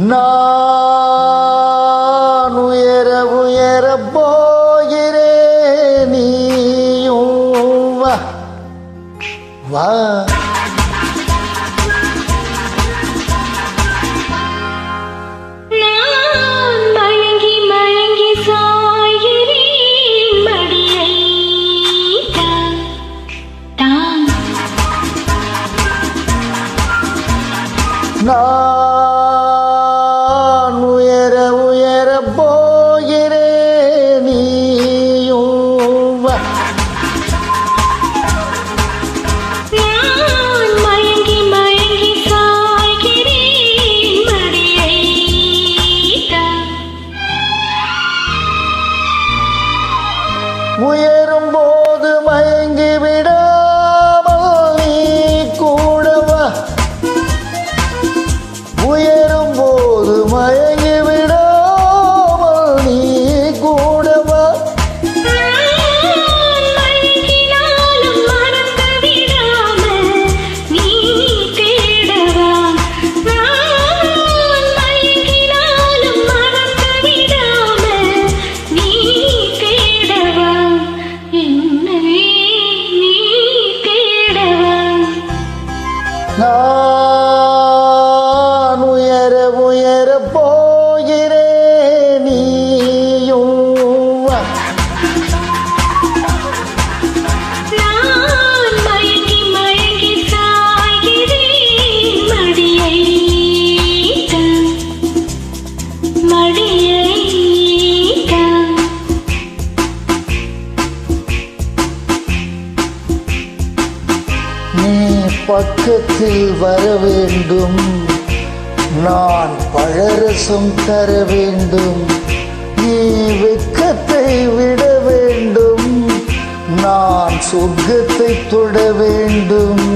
நான் உயர உயர போகிறே நீயும் வா நான் 무예 நீ பக்கத்தில் வர வேண்டும். நான் பழரசம் தர வேண்டும். நீ வெக்கத்தை விட வேண்டும். நான் சொர்க்கத்தை தொட வேண்டும்.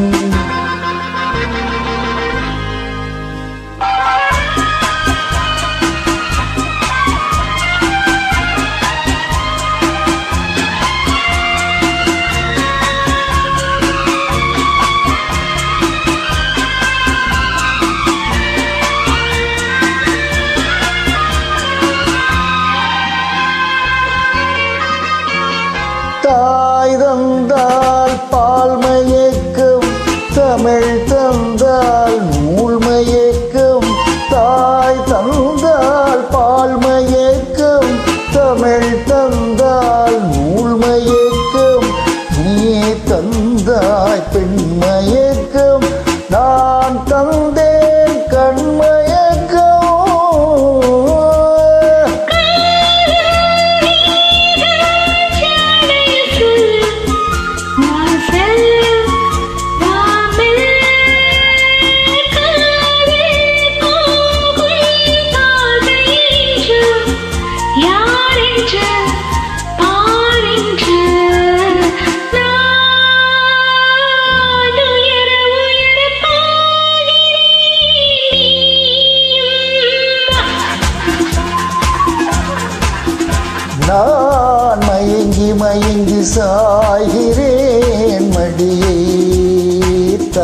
நான் மயங்கி மயங்கி சாய்கிறேன் மடியேத்த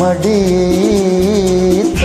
மடியேத்த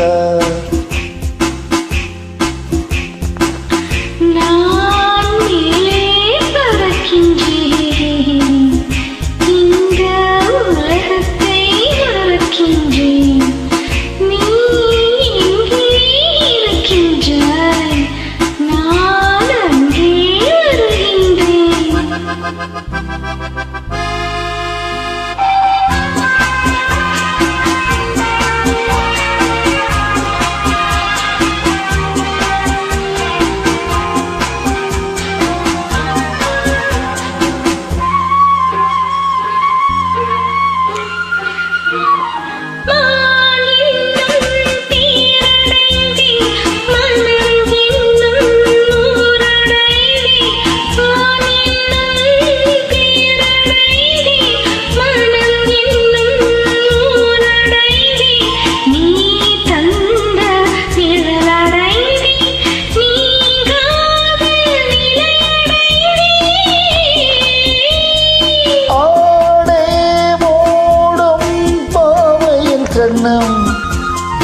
கண்ணம்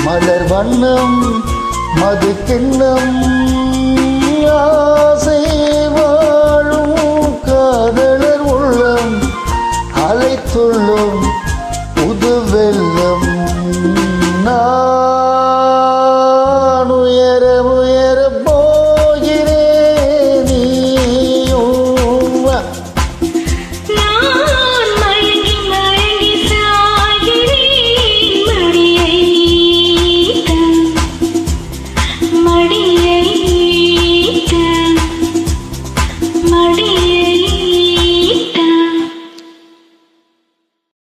மலர் வண்ணம் மது கிண்ணம் ஆசை வாழும் காதலர் உள்ளம் அலைத்துள்ளும்